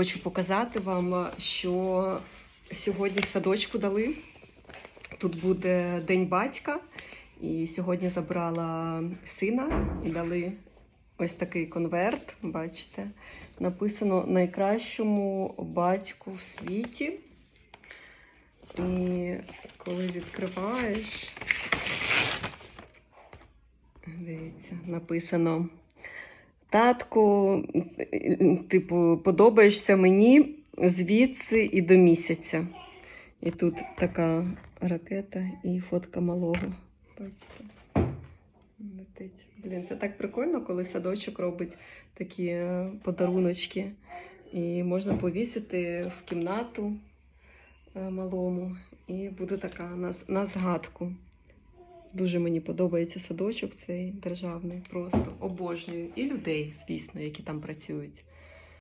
Хочу показати вам, що сьогодні в садочку дали. Тут буде День батька. І сьогодні забрала сина і дали ось такий конверт. Бачите, написано найкращому батьку в світі. І коли відкриваєш, дивіться, написано. Татку, типу, подобаєшся мені звідси і до місяця. І тут така ракета і фотка малого. Бачите? Летить. Блін, це так прикольно, коли садочок робить такі е, подаруночки. І можна повісити в кімнату е, малому. І буде така на, на згадку. Дуже мені подобається садочок цей державний, просто обожнюю. І людей, звісно, які там працюють.